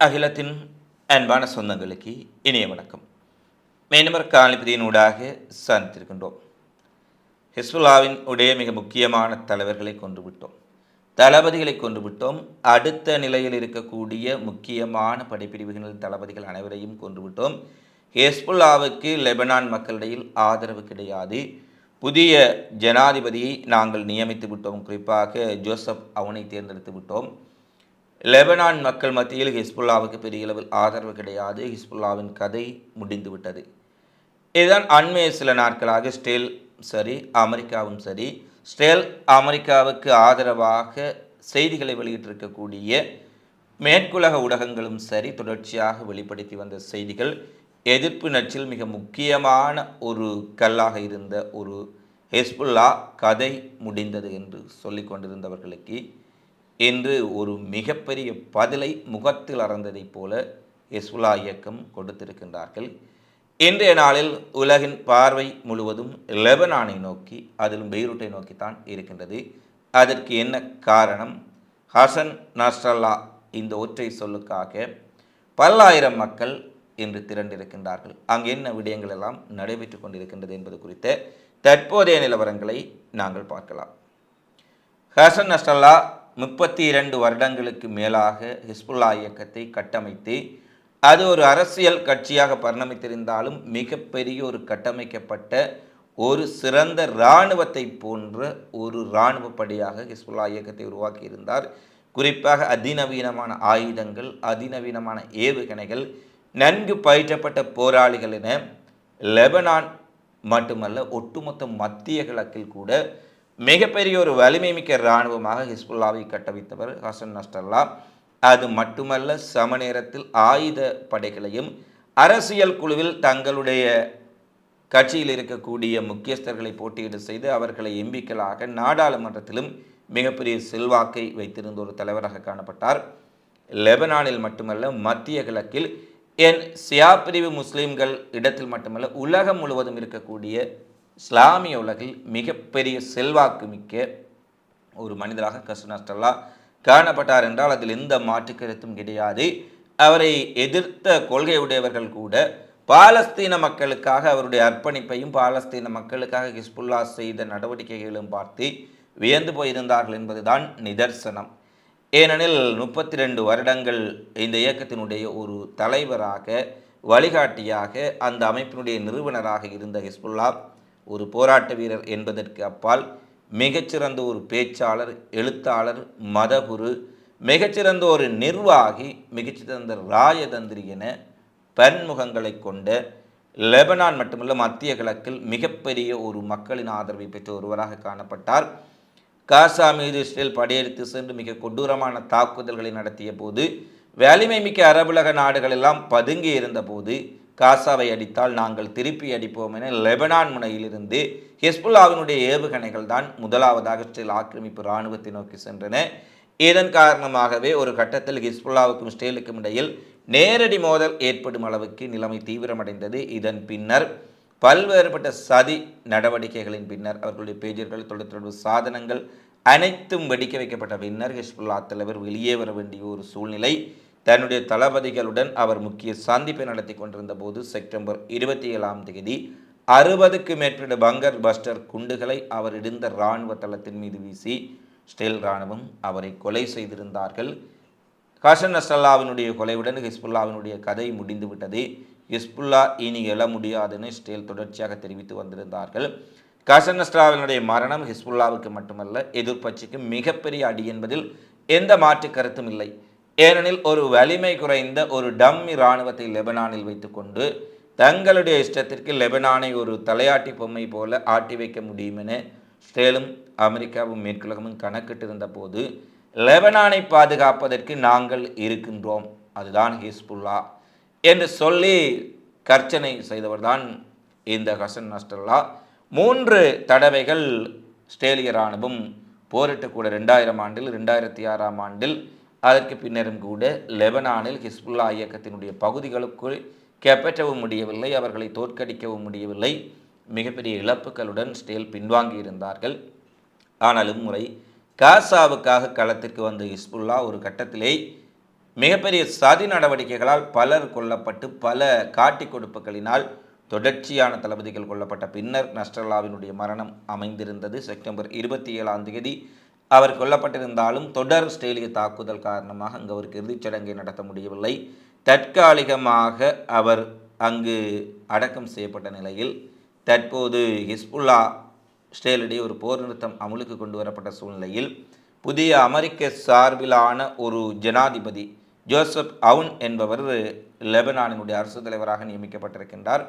அகிலத்தின் அன்பான சொந்தங்களுக்கு இனிய வணக்கம். மேனமர் காலிபதியினூடாக சந்தித்திருக்கின்றோம். ஹிஸ்புல்லாவின் உடைய மிக முக்கியமான தலைவர்களை கொண்டு விட்டோம் தளபதிகளை கொண்டு விட்டோம் அடுத்த நிலையில் இருக்கக்கூடிய முக்கியமான படைப்பிரிவுகளின் தளபதிகள் அனைவரையும் கொண்டு விட்டோம் ஹெஸ்புல்லாவுக்கு லெபனான் மக்களிடையில் ஆதரவு கிடையாது. புதிய ஜனாதிபதியை நாங்கள் நியமித்து விட்டோம் குறிப்பாக ஜோசப் அவனை தேர்ந்தெடுத்து விட்டோம் லெபனான் மக்கள் மத்தியில் ஹிஸ்புல்லாவுக்கு பெரிய அளவில் ஆதரவு கிடையாது. ஹிஸ்புல்லாவின் கதை முடிந்துவிட்டது. இதுதான் அண்மைய சில நாட்களாக ஸ்டேல் சரி அமெரிக்காவும் சரி ஸ்டேல் அமெரிக்காவுக்கு ஆதரவாக செய்திகளை வெளியிட்டிருக்கக்கூடிய மேற்குலக ஊடகங்களும் சரி தொடர்ச்சியாக வெளிப்படுத்தி வந்த செய்திகள் எதிர்ப்பு நச்சில் மிக முக்கியமான ஒரு கல்லாக இருந்த ஒரு ஹெஸ்புல்லா கதை முடிந்தது என்று சொல்லிக் கொண்டிருந்தவர்களுக்கு என்று ஒரு மிகப்பெரிய பதிலை முகத்தில் அறந்ததைப் போல ஹெஸ்புல்லா இயக்கம் கொடுத்திருக்கின்றார்கள். இன்றைய நாளில் உலகின் பார்வை முழுவதும் லெபனானை நோக்கி அதிலும் பெய்ரூட்டை நோக்கித்தான் இருக்கின்றது. அதற்கு என்ன காரணம்? ஹசன் நஸ்ரல்லா இந்த ஒற்றை சொல்லுக்காக பல்லாயிரம் மக்கள் இன்று திரண்டிருக்கின்றார்கள். அங்கு என்ன விடயங்கள் எல்லாம் நடைபெற்று கொண்டிருக்கின்றது என்பது குறித்த தற்போதைய நிலவரங்களை நாங்கள் பார்க்கலாம். ஹசன் நஸ்ரல்லா முப்பத்தி இரண்டு வருடங்களுக்கு மேலாக ஹிஸ்புல்லா இயக்கத்தை கட்டமைத்து அது ஒரு அரசியல் கட்சியாக பரிணமித்திருந்தாலும் மிகப்பெரிய ஒரு கட்டமைக்கப்பட்ட ஒரு சிறந்த இராணுவத்தை போன்ற ஒரு இராணுவ படையாக ஹிஸ்புல்லா இயக்கத்தை உருவாக்கியிருந்தார். குறிப்பாக அதிநவீனமான ஆயுதங்கள் அதிநவீனமான ஏவுகணைகள் நன்கு பயிற்றப்பட்ட போராளிகள் என லெபனான் மட்டுமல்ல ஒட்டுமொத்த மத்திய கிழக்கில் கூட மிகப்பெரிய ஒரு வலிமை மிக்க இராணுவமாக ஹிஸ்புல்லாவை கட்டமைத்தவர் ஹசன் நஸ்டல்லா அது மட்டுமல்ல சம நேரத்தில் ஆயுத படைகளையும் அரசியல் குழுவில் தங்களுடைய கட்சியில் இருக்கக்கூடிய முக்கியஸ்தர்களை போட்டியிட செய்து அவர்களை எம்பிக்களாக நாடாளுமன்றத்திலும் மிகப்பெரிய செல்வாக்கை வைத்திருந்த ஒரு தலைவராக காணப்பட்டார். லெபனானில் மட்டுமல்ல மத்திய கிழக்கில் என் சியா பிரிவு முஸ்லீம்கள் இடத்தில் மட்டுமல்ல உலகம் முழுவதும் இருக்கக்கூடிய இஸ்லாமிய உலகில் மிகப்பெரிய செல்வாக்கு மிக்க ஒரு மனிதராக கசுனஸ்டல்லா காணப்பட்டார் என்றால் அதில் எந்த மாற்று கருத்தும் கிடையாது. அவரை எதிர்த்த கொள்கையுடையவர்கள் கூட பாலஸ்தீன மக்களுக்காக அவருடைய அர்ப்பணிப்பையும் பாலஸ்தீன மக்களுக்காக ஹிஸ்புல்லா செய்த நடவடிக்கைகளும் பார்த்து வியந்து போயிருந்தார்கள் என்பதுதான் நிதர்சனம். ஏனெனில் முப்பத்தி ரெண்டு வருடங்கள் இந்த இயக்கத்தினுடைய ஒரு தலைவராக வழிகாட்டியாக அந்த அமைப்பினுடைய நிறுவனராக இருந்த ஹிஸ்புல்லா ஒரு போராட்ட வீரர் என்பதற்கு அப்பால் மிகச்சிறந்த ஒரு பேச்சாளர் எழுத்தாளர் மதகுரு மிகச்சிறந்த ஒரு நிர்வாகி மிகச்சிறந்த ராயதந்திரி என பன்முகங்களை கொண்ட லெபனான் மட்டுமல்ல மத்திய கிழக்கில் மிகப்பெரிய ஒரு மக்களின் ஆதரவை பெற்ற ஒருவராக காணப்பட்டார். காசா மீது இஸ்ரேல் படையெடுத்து சென்று மிக கொடூரமான தாக்குதல்களை நடத்திய போது வலிமை மிக்க அரபுலக நாடுகள் எல்லாம் பதுங்கி இருந்தபோது காசாவை அடித்தால் நாங்கள் திருப்பி அடிப்போம் என லெபனான் முனையிலிருந்து ஹெஸ்புல்லாவினுடைய ஏவுகணைகள் தான் முதலாவதாக இஸ்ரேல் ஆக்கிரமிப்பு இராணுவத்தை நோக்கி சென்றன. இதன் காரணமாகவே ஒரு கட்டத்தில் ஹிஸ்புல்லாவுக்கும் இஸ்ரேலுக்கும் இடையில் நேரடி மோதல் ஏற்படும் அளவுக்கு நிலைமை தீவிரமடைந்தது. இதன் பின்னர் பல்வேறுபட்ட சதி நடவடிக்கைகளின் பின்னர் அவர்களுடைய பேஜர்கள் தொலைத்தொடர்பு சாதனங்கள் அனைத்தும் வெடிக்க வைக்கப்பட்ட பின்னர் ஹிஸ்புல்லா தலைவர் வெளியே வர வேண்டிய ஒரு சூழ்நிலை தன்னுடைய தளபதிகளுடன் அவர் முக்கிய சந்திப்பை நடத்தி கொண்டிருந்த போது செப்டம்பர் இருபத்தி ஏழாம் தேதி அறுபதுக்கு மேற்பட்ட பங்கர் பஸ்டர் குண்டுகளை அவர் இடிந்த இராணுவ தளத்தின் மீது வீசி ஸ்டெல் இராணுவம் அவரை கொலை செய்திருந்தார்கள். ஹசன் நஸ்ரல்லாவினுடைய கொலையுடன் ஹிஸ்புல்லாவினுடைய கதை முடிந்துவிட்டது. ஹிஸ்புல்லா இனி எழ முடியாதுன்னு ஸ்டேல் தொடர்ச்சியாக தெரிவித்து வந்திருந்தார்கள். கசன் நஸ்ரல்லாவினுடைய மரணம் ஹிஸ்புல்லாவுக்கு மட்டுமல்ல எதிர்ப்பட்சிக்கு மிகப்பெரிய அடி என்பதில் எந்த மாற்று கருத்தும் இல்லை. ஏனெனில் ஒரு வலிமை குறைந்த ஒரு டம்மி இராணுவத்தை லெபனானில் வைத்துக்கொண்டு தங்களுடைய இஷ்டத்திற்கு லெபனானை ஒரு தலையாட்டி பொம்மை போல ஆட்டி வைக்க முடியும் என ஸ்டேலும் அமெரிக்காவும் மேற்குலகமும் கணக்கிட்டிருந்த போது லெபனானை பாதுகாப்பதற்கு நாங்கள் இருக்கின்றோம். அதுதான் ஹிஸ்புல்லா என்று சொல்லி கர்ச்சனை செய்தவர்தான் இந்த ஹசன் நஸ்டல்லா மூன்று தடவைகள் ஸ்டேலிய இராணுவம் போரிட்டு கூட ரெண்டாயிரம் ஆண்டில் ரெண்டாயிரத்தி ஆறாம் ஆண்டில் அதற்கு பின்னரும் கூட லெபனானில் ஹிஸ்புல்லா இயக்கத்தினுடைய பகுதிகளுக்குள் கைப்பற்றவும் முடியவில்லை அவர்களை தோற்கடிக்கவும் முடியவில்லை. மிகப்பெரிய இழப்புகளுடன் ஸ்டேல் பின்வாங்கி இருந்தார்கள். ஆனாலும் முறை காசாவுக்காக களத்திற்கு வந்த ஹிஸ்புல்லா ஒரு கட்டத்திலே மிகப்பெரிய சதி நடவடிக்கைகளால் பலர் கொல்லப்பட்டு பல காட்டி கொடுப்புகளினால் தொடர்ச்சியான தளபதிகள் கொல்லப்பட்ட பின்னர் நஸ்டல்லாவினுடைய மரணம் அமைந்திருந்தது செப்டம்பர் இருபத்தி ஏழாம் தேதி. அவர் கொல்லப்பட்டிருந்தாலும் தொடர் ஆஸ்திரேலிய தாக்குதல் காரணமாக அங்கு அவருக்கு இறுதிச் சடங்கை நடத்த முடியவில்லை. தற்காலிகமாக அவர் அங்கு அடக்கம் செய்யப்பட்ட நிலையில் தற்போது ஹிஸ்புல்லா ஸ்டேலிடையே ஒரு போர் நிறுத்தம் அமுலுக்கு கொண்டு வரப்பட்ட சூழ்நிலையில் புதிய அமெரிக்க சார்பிலான ஒரு ஜனாதிபதி ஜோசப் அவுன் என்பவர் லெபனானினுடைய அரசு தலைவராக நியமிக்கப்பட்டிருக்கின்றார்.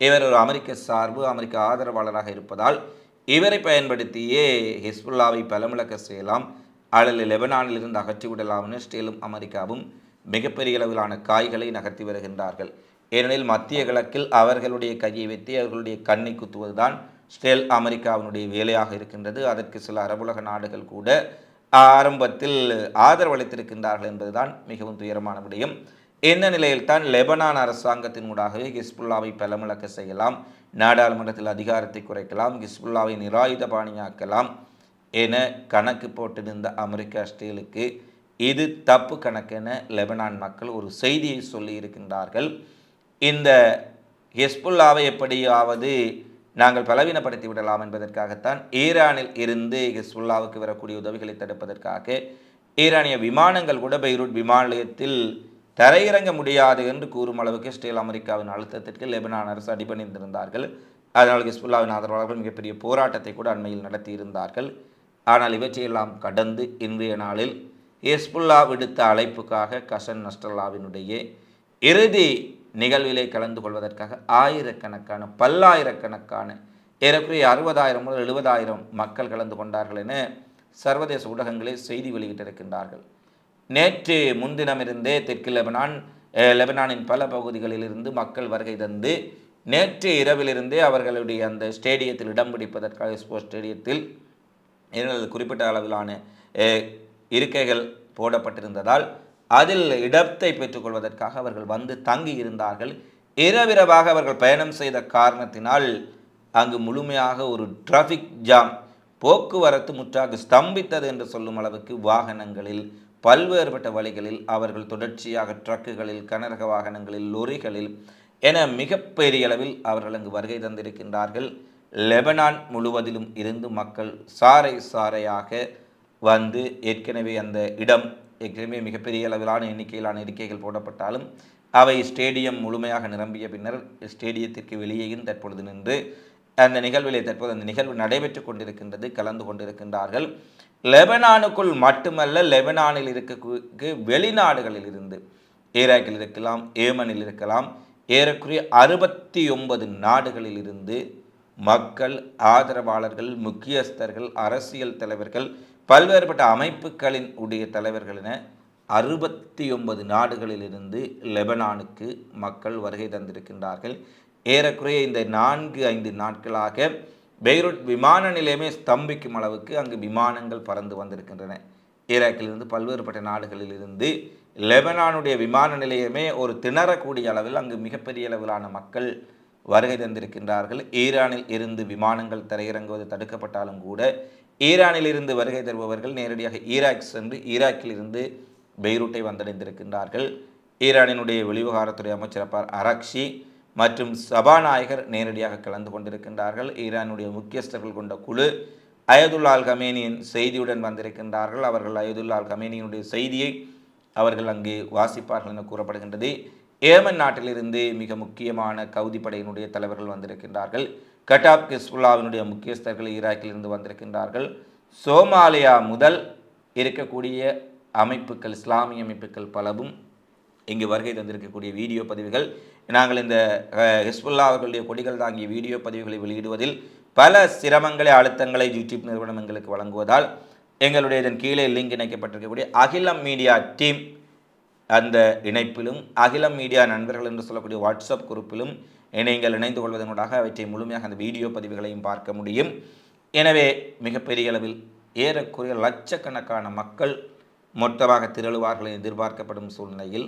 இவர் ஒரு அமெரிக்க சார்பு அமெரிக்க ஆதரவாளராக இருப்பதால் இவரை பயன்படுத்தியே ஹிஸ்புல்லாவை பலமிழக்க செய்யலாம். அல்லது லெபனானிலிருந்து அகற்றிவிடலாம்னு ஸ்டேலும் அமெரிக்காவும் மிகப்பெரிய அளவிலான காய்களை நகர்த்தி வருகின்றார்கள். ஏனெனில் மத்திய கிழக்கில் அவர்களுடைய கையை வைத்து அவர்களுடைய கண்ணை குத்துவதுதான் ஸ்டேல் அமெரிக்காவினுடைய வேலையாக இருக்கின்றது. அதற்கு சில அரபுலக நாடுகள் கூட ஆரம்பத்தில் ஆதரவளித்திருக்கின்றார்கள் என்பதுதான் மிகவும் துயரமான விடயம். இந்த நிலையில்தான் லெபனான் அரசாங்கத்தின் ஊடாகவே ஹிஸ்புல்லாவை பலமிழக்க செய்யலாம். நாடாளுமன்றத்தில் அதிகாரத்தை குறைக்கலாம் ஹிஸ்புல்லாவை நிராயுத பாணியாக்கலாம் என கணக்கு போட்டிருந்த அமெரிக்க ஸ்டீலுக்கு இது தப்பு கணக்கென லெபனான் மக்கள் ஒரு செய்தியை சொல்லி இருக்கின்றார்கள். இந்த ஹெஸ்புல்லாவை எப்படியாவது நாங்கள் பலவீனப்படுத்தி விடலாம் என்பதற்காகத்தான் ஈரானில் இருந்து ஹெஸ்புல்லாவுக்கு வரக்கூடிய உதவிகளை தடுப்பதற்காக ஈரானிய விமானங்கள் கூட பெய்ரூட் விமான நிலையத்தில் தரையிறங்க முடியாது என்று கூறும் அளவுக்கு இஸ்ரேல் அமெரிக்காவின் அழுத்தத்திற்கு லெபனான் அரசு அடிபணிந்திருந்தார்கள். அதனால் ஹிஸ்புல்லாவின் ஆதரவாளர்கள் மிகப்பெரிய போராட்டத்தை கூட அண்மையில் நடத்தியிருந்தார்கள். ஆனால் இவற்றையெல்லாம் கடந்து இன்றைய நாளில் ஹிஸ்புல்லா விடுத்த அழைப்புக்காக கசன் நஸ்டல்லாவினுடைய இறுதி நிகழ்விலே கலந்து கொள்வதற்காக ஆயிரக்கணக்கான பல்லாயிரக்கணக்கான ஏறக்குறைய அறுபதாயிரம் முதல் எழுபதாயிரம் மக்கள் கலந்து கொண்டார்கள் என சர்வதேச ஊடகங்களே செய்தி வெளியிட்டிருக்கின்றார்கள். நேற்று முன்தினமிருந்தே தெற்கு லெபனான் லெபனானின் பல பகுதிகளிலிருந்து மக்கள் வருகை தந்து நேற்று இரவிலிருந்தே அவர்களுடைய அந்த ஸ்டேடியத்தில் இடம் பிடிப்பதற்காக ஸ்போர்ட்ஸ் ஸ்டேடியத்தில் குறிப்பிட்ட அளவிலான இருக்கைகள் போடப்பட்டிருந்ததால் அதில் இடத்தை பெற்றுக்கொள்வதற்காக அவர்கள் வந்து தங்கி இருந்தார்கள். இரவிரவாக அவர்கள் பயணம் செய்த காரணத்தினால் அங்கு முழுமையாக ஒரு டிராஃபிக் ஜாம் போக்குவரத்து முற்றாக ஸ்தம்பித்தது என்று சொல்லும் அளவுக்கு வாகனங்களில் பல்வேறுபட்ட வழிகளில் அவர்கள் தொடர்ச்சியாக ட்ரக்குகளில் கனரக வாகனங்களில் லொரிகளில் என மிகப்பெரிய அளவில் அவர்கள் அங்கு வருகை தந்திருக்கின்றார்கள். லெபனான் முழுவதிலும் இருந்து மக்கள் சாறை சாறையாக வந்து ஏற்கனவே அந்த இடம் ஏற்கனவே மிகப்பெரிய அளவிலான எண்ணிக்கையிலான இருக்கைகள் போடப்பட்டாலும் அவை ஸ்டேடியம் முழுமையாக நிரம்பிய பின்னர் ஸ்டேடியத்திற்கு வெளியேயும் தற்பொழுது நின்று அந்த நிகழ்விலே தற்போது அந்த நிகழ்வு நடைபெற்று கொண்டிருக்கின்றது கலந்து கொண்டிருக்கின்றார்கள். லெபனானுக்குள் மட்டுமல்ல லெபனானில் இருக்க வெளிநாடுகளில் இருந்து ஈராக்கில் இருக்கலாம் ஏமனில் இருக்கலாம் ஏறக்குறைய அறுபத்தி ஒன்பது நாடுகளில் இருந்து மக்கள் ஆதரவாளர்கள் முக்கியஸ்தர்கள் அரசியல் தலைவர்கள் பல்வேறுபட்ட அமைப்புகளின் உடைய தலைவர்கள் என அறுபத்தி ஒன்பது நாடுகளிலிருந்து லெபனானுக்கு மக்கள் வருகை தந்திருக்கின்றார்கள். ஏறக்குறைய இந்த நான்கு ஐந்து நாட்களாக பெய்ரூட் விமான நிலையமே ஸ்தம்பிக்கும் அளவுக்கு அங்கு விமானங்கள் பறந்து வந்திருக்கின்றன. ஈராக்கிலிருந்து பல்வேறுபட்ட நாடுகளில் இருந்து லெபனானுடைய விமான நிலையமே ஒரு திணறக்கூடிய அளவில் அங்கு மிகப்பெரிய அளவிலான மக்கள் வருகை தந்திருக்கின்றார்கள். ஈரானில் இருந்து விமானங்கள் தரையிறங்குவது தடுக்கப்பட்டாலும் கூட ஈரானில் இருந்து வருகை தருபவர்கள் நேரடியாக ஈராக் சென்று ஈராக்கில் இருந்து பெய்ரூட்டை வந்தடைந்திருக்கின்றார்கள். ஈரானினுடைய வெளிவிவகாரத்துறை அமைச்சர் அராக்ஷி மற்றும் சபாநாயகர் நேரடியாக கலந்து கொண்டிருக்கின்றார்கள். ஈரானுடைய முக்கியஸ்தர்கள் கொண்ட குழு அயதுல்லால் கமேனியின் செய்தியுடன் வந்திருக்கின்றார்கள். அவர்கள் அயதுல்லால் கமேனியினுடைய செய்தியை அவர்கள் அங்கு வாசிப்பார்கள் என கூறப்படுகின்றது. ஏமன் நாட்டிலிருந்து மிக முக்கியமான கவுதி படையினுடைய தலைவர்கள் வந்திருக்கின்றார்கள். கட்டாப் கிஸ்புல்லாவினுடைய முக்கியஸ்தர்கள் ஈராக்கிலிருந்து வந்திருக்கின்றார்கள். சோமாலியா முதல் இருக்கக்கூடிய அமைப்புகள் இஸ்லாமிய அமைப்புகள் பலவும் இங்கு வருகை தந்திருக்கக்கூடிய வீடியோ பதிவுகள். நாங்கள் இந்த ஹிஸ்புல்லா அவர்களுடைய கொடிகள் தாங்கிய வீடியோ பதிவுகளை வெளியிடுவதில் பல சிரமங்களை அழுத்தங்களை யூடியூப் நிறுவனம் எங்களுக்கு வழங்குவதால் எங்களுடைய இதன் கீழே லிங்க் இணைக்கப்பட்டிருக்கக்கூடிய அகிலம் மீடியா டீம் அந்த இணைப்பிலும் அகிலம் மீடியா நண்பர்கள் என்று சொல்லக்கூடிய வாட்ஸ்அப் குரூப்பிலும் நீங்கள் இணைந்து கொள்வதனூடாக அவற்றை முழுமையாக அந்த வீடியோ பதிவுகளையும் பார்க்க முடியும். எனவே மிகப்பெரிய அளவில் ஏறக்குறைய லட்சக்கணக்கான மக்கள் மொத்தமாக திரளுவார்கள் எதிர்பார்க்கப்படும் சூழ்நிலையில்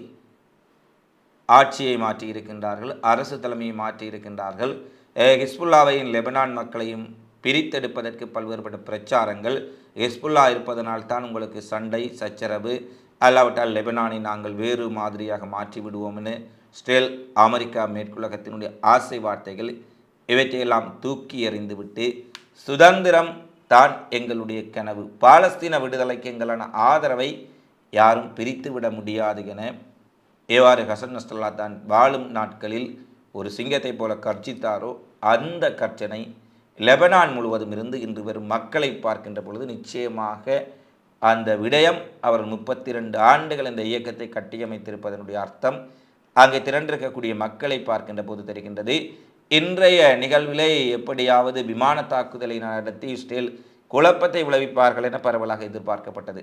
ஆட்சியை மாற்றி இருக்கின்றார்கள் அரசு தலைமையை மாற்றி இருக்கின்றார்கள் ஹிஸ்புல்லாவையும் லெபனான் மக்களையும் பிரித்தெடுப்பதற்கு பல்வேறுபட்ட பிரச்சாரங்கள். ஹிஸ்புல்லா இருப்பதனால் தான் உங்களுக்கு சண்டை சச்சரவு அல்லாவிட்டால் லெபனானை நாங்கள் வேறு மாதிரியாக மாற்றி விடுவோம்னு ஸ்டேல் அமெரிக்கா மேற்குலகத்தினுடைய ஆசை வார்த்தைகள் இவற்றையெல்லாம் தூக்கி எறிந்துவிட்டு சுதந்திரம் தான் எங்களுடைய கனவு. பாலஸ்தீன விடுதலைக்கு எங்களான ஆதரவை யாரும் பிரித்து விட முடியாது என ஏவாறு ஹசன் நஸ்ரல்லா தான் வாழும் நாட்களில் ஒரு சிங்கத்தை போல கர்ச்சித்தாரோ அந்த கர்ச்சனை லெபனான் முழுவதும் இருந்து இன்று வரும் மக்களை பார்க்கின்ற பொழுது நிச்சயமாக அந்த விடயம் அவர் முப்பத்தி ரெண்டு ஆண்டுகள் இந்த இயக்கத்தை கட்டியமைத்திருப்பதனுடைய அர்த்தம். அங்கே திரண்டிருக்கக்கூடிய மக்களை பார்க்கின்ற போது தெரிகின்றது இன்றைய நிகழ்விலே எப்படியாவது விமான தாக்குதலை நடத்தி இஸ்ரேல் குழப்பத்தை விளைவிப்பார்கள் என பரவலாக எதிர்பார்க்கப்பட்டது.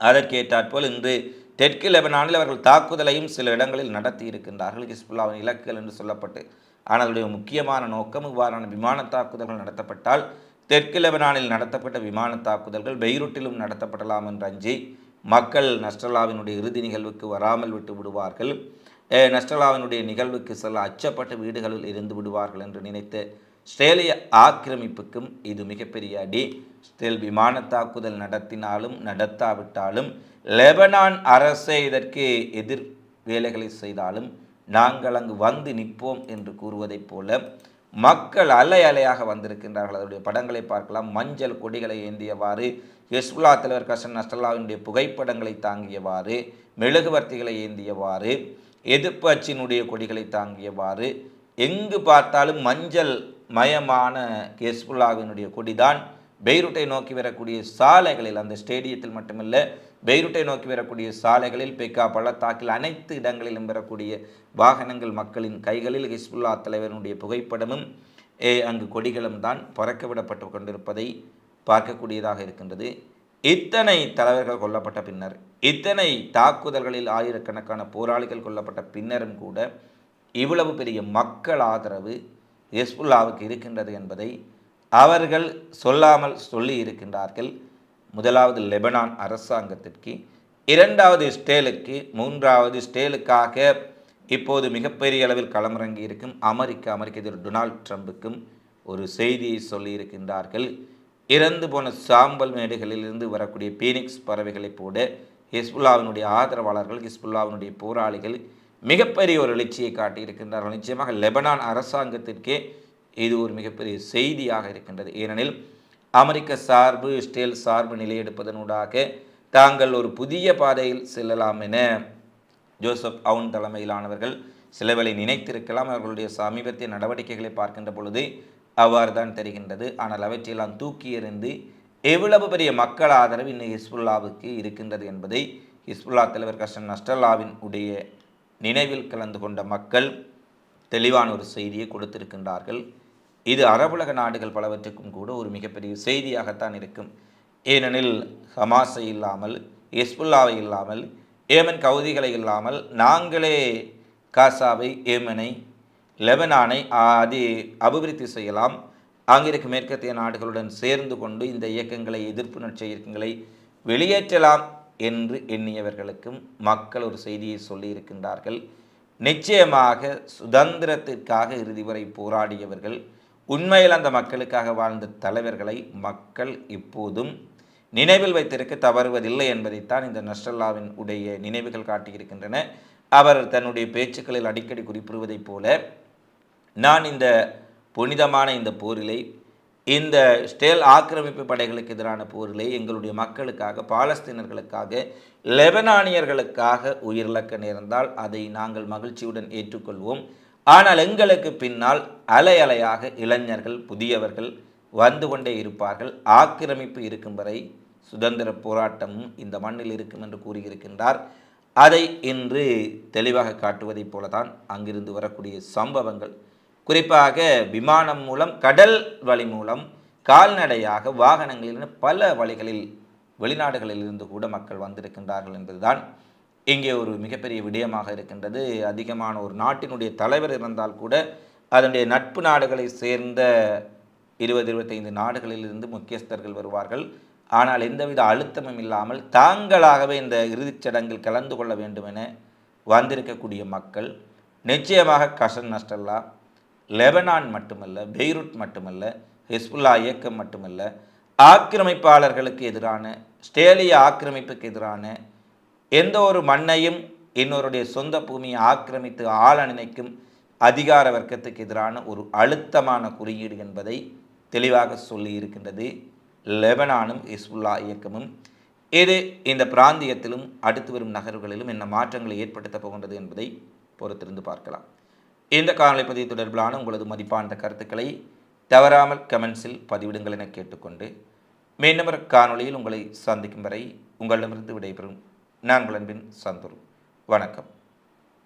அதற்கேற்றாற்போல் இன்று தெற்கு லெபனானில் அவர்கள் தாக்குதலையும் சில இடங்களில் நடத்தி இருக்கின்றார்கள் ஹிஸ்புல்லாவின் இலக்குகள் என்று சொல்லப்பட்டு ஆனால் அதனுடைய முக்கியமான நோக்கம் இவ்வாறான விமான தாக்குதல்கள் நடத்தப்பட்டால் தெற்கு லெபனானில் நடத்தப்பட்ட விமான தாக்குதல்கள் பெய்ரூட்டிலும் நடத்தப்படலாம் என்று அஞ்சி மக்கள் நஸ்டலாவினுடைய இறுதி நிகழ்வுக்கு வராமல் விட்டு விடுவார்கள். நஸ்டலாவினுடைய நிகழ்வுக்கு செல்ல அச்சப்பட்ட வீடுகளில் இருந்து விடுவார்கள் என்று நினைத்த ஸ்ட்ரேலிய ஆக்கிரமிப்புக்கும் இது மிகப்பெரிய அடி. இஸ்ரேல் விமான தாக்குதல் நடத்தினாலும் நடத்தாவிட்டாலும் லெபனான் அரசே இதற்கு எதிர் வேலைகளை செய்தாலும் நாங்கள் அங்கு வந்து நிற்போம் என்று கூறுவதைப் போல மக்கள் அலை அலையாக வந்திருக்கின்றார்கள். அதனுடைய படங்களை பார்க்கலாம். மஞ்சள் கொடிகளை ஏந்தியவாறு ஹெஸ்புல்லா தலைவர் கசன் நஸ்ரல்லாவினுடைய புகைப்படங்களை தாங்கியவாறு மெழுகுவர்த்திகளை ஏந்தியவாறு எதிர்ப்பு அச்சினுடைய கொடிகளை தாங்கியவாறு எங்கு பார்த்தாலும் மஞ்சள் மயமான ஹெஸ்புல்லாவினுடைய கொடிதான். பெய்ரூட்டை நோக்கி வரக்கூடிய சாலைகளில் அந்த ஸ்டேடியத்தில் மட்டுமல்ல பெய்ரூட்டை நோக்கி வரக்கூடிய சாலைகளில் பெக்கா பள்ளத்தாக்கில் அனைத்து இடங்களிலும் வரக்கூடிய வாகனங்கள் மக்களின் கைகளில் ஹிஸ்புல்லா தலைவருடைய புகைப்படமும் ஏ அங்கு கொடிகளும் தான் பறக்கவிடப்பட்டு கொண்டிருப்பதை பார்க்கக்கூடியதாக இருக்கின்றது. இத்தனை தலைவர்கள் கொல்லப்பட்ட பின்னர் இத்தனை தாக்குதல்களில் ஆயிரக்கணக்கான போராளிகள் கொல்லப்பட்ட பின்னரும் கூட இவ்வளவு பெரிய மக்கள் ஆதரவு ஹெஸ்புல்லாவுக்கு இருக்கின்றது என்பதை அவர்கள் சொல்லாமல் சொல்லி இருக்கின்றார்கள் முதலாவது லெபனான் அரசாங்கத்திற்கு இரண்டாவது ஸ்டேலுக்கு மூன்றாவது ஸ்டேலுக்காக இப்போது மிகப்பெரிய அளவில் களமிறங்கி இருக்கும் அமெரிக்க அமெரிக்க அதிபர் டொனால்ட் ட்ரம்புக்கும் ஒரு செய்தியை சொல்லியிருக்கின்றார்கள். இறந்து போன சாம்பல் மேடுகளிலிருந்து வரக்கூடிய பீனிக்ஸ் பறவைகளைப் போட ஹிஸ்புல்லாவினுடைய ஆதரவாளர்கள் ஹிஸ்புல்லாவினுடைய போராளிகள் மிகப்பெரிய ஒரு எழுச்சியை காட்டியிருக்கின்றார்கள். நிச்சயமாக லெபனான் அரசாங்கத்திற்கே இது ஒரு மிகப்பெரிய செய்தியாக இருக்கின்றது. ஏனெனில் அமெரிக்க சார்பு இஸ்ரேல் சார்பு நிலையெடுப்பதனூடாக தாங்கள் ஒரு புதிய பாதையில் செல்லலாம் என ஜோசப் அவுன் தலைமையிலானவர்கள் சிலவலை நினைத்திருக்கலாம். அவர்களுடைய சமீபத்திய நடவடிக்கைகளை பார்க்கின்ற பொழுது அவ்வாறு தான் தெரிகின்றது. ஆனால் அவற்றையெல்லாம் தூக்கி எறிந்து எவ்வளவு பெரிய மக்கள் ஆதரவு இன்னும் ஹிஸ்புல்லாவுக்கு இருக்கின்றது என்பதை ஹிஸ்புல்லா தலைவர் கஷ்டன் நஸ்டல்லாவின் உடைய நினைவில் கலந்து கொண்ட மக்கள் தெளிவான ஒரு செய்தியை கொடுத்திருக்கின்றார்கள். இது அரபுலக நாடுகள் பலவற்றுக்கும் கூட ஒரு மிகப்பெரிய செய்தியாகத்தான் இருக்கும். ஏனெனில் ஹமாஸை இல்லாமல் எஸ்புல்லாவை இல்லாமல் ஏமன் கவுதிகளை இல்லாமல் நாங்களே காசாவை ஏமனை லெபனானை அது அபிவிருத்தி செய்யலாம். அங்கிருக்கும் மேற்கத்திய நாடுகளுடன் சேர்ந்து கொண்டு இந்த இயக்கங்களை எதிர்ப்பு நட்ச இயக்கங்களை வெளியேற்றலாம் என்று எண்ணியவர்களுக்கும் மக்கள் ஒரு செய்தியை சொல்லியிருக்கின்றார்கள் நிச்சயமாக சுதந்திரத்திற்காக இறுதி வரை போராடியவர்கள் உண்மையில் அந்த மக்களுக்காக வாழ்ந்த தலைவர்களை மக்கள் இப்போதும் நினைவில் வைத்திருக்க தவறுவதில்லை என்பதைத்தான் இந்த நஸ்ரல்லாவின் உடைய நினைவுகள் காட்டியிருக்கின்றன. அவர் தன்னுடைய பேச்சுக்களில் அடிக்கடி குறிப்பிடுவதைப் போல நான் இந்த புனிதமான இந்த போரிலே இந்த ஸ்டேல் ஆக்கிரமிப்பு படைகளுக்கு எதிரான போரிலே எங்களுடைய மக்களுக்காக பாலஸ்தீனர்களுக்காக லெபனானியர்களுக்காக உயிரிழக்க நேர்ந்தால் அதை நாங்கள் மகிழ்ச்சியுடன் ஏற்றுக்கொள்வோம். ஆனால் எங்களுக்கு பின்னால் அலை அலையாக இளைஞர்கள் புதியவர்கள் வந்து கொண்டே இருப்பார்கள். ஆக்கிரமிப்பு இருக்கும் வரை சுதந்திர போராட்டமும் இந்த மண்ணில் இருக்கும் என்று கூறியிருக்கின்றார். அதை இன்று தெளிவாக காட்டுவதைப் போலதான் அங்கிருந்து வரக்கூடிய சம்பவங்கள். குறிப்பாக விமானம் மூலம் கடல் வழி மூலம் கால்நடையாக வாகனங்களில் பல வழிகளில் வெளிநாடுகளில் இருந்து கூட மக்கள் வந்திருக்கின்றார்கள் என்பதுதான் இங்கே ஒரு மிகப்பெரிய விடயமாக இருக்கின்றது. அதிகமான ஒரு நாட்டினுடைய தலைவர் இருந்தால் கூட அதனுடைய நட்பு நாடுகளை சேர்ந்த இருபது இருபத்தைந்து நாடுகளில் இருந்து முக்கியஸ்தர்கள் வருவார்கள். ஆனால் எந்தவித அழுத்தமும் இல்லாமல் தாங்களாகவே இந்த இறுதிச் சடங்கில் கலந்து கொள்ள வேண்டும் என வந்திருக்கக்கூடிய மக்கள் நிச்சயமாக கஷன் நஷ்டல்லா லெபனான் மட்டுமல்ல பெய்ரூட் மட்டுமல்ல ஹிஸ்புல்லா இயக்கம் மட்டுமல்ல ஆக்கிரமிப்பாளர்களுக்கு எதிரான ஸ்டேலிய ஆக்கிரமிப்புக்கு எதிரான எந்த ஒரு மண்ணையும் இன்னொருடைய சொந்த பூமியை ஆக்கிரமித்து ஆள நினைக்கும் அதிகார வர்க்கத்துக்கு எதிரான ஒரு அழுத்தமான குறியீடு என்பதை தெளிவாக சொல்லி இருக்கின்றது. லெபனானும் இஸ்புல்லா இயக்கமும் இது இந்த பிராந்தியத்திலும் அடுத்து வரும் நகர்வுகளிலும் என்ன மாற்றங்களை ஏற்படுத்தப் போகின்றது என்பதை பொறுத்திருந்து பார்க்கலாம். இந்த காணொலி பதிவு தொடர்பிலான உங்களது மதிப்பான கருத்துக்களை தவறாமல் கமெண்ட்ஸில் பதிவிடுங்கள் என கேட்டுக்கொண்டு மீண்டும் காணொலியில் காணொளியில் உங்களை சந்திக்கும் வரை உங்களிடமிருந்து விடைபெறும். நான் விளம்பின் சந்துரு. வணக்கம்.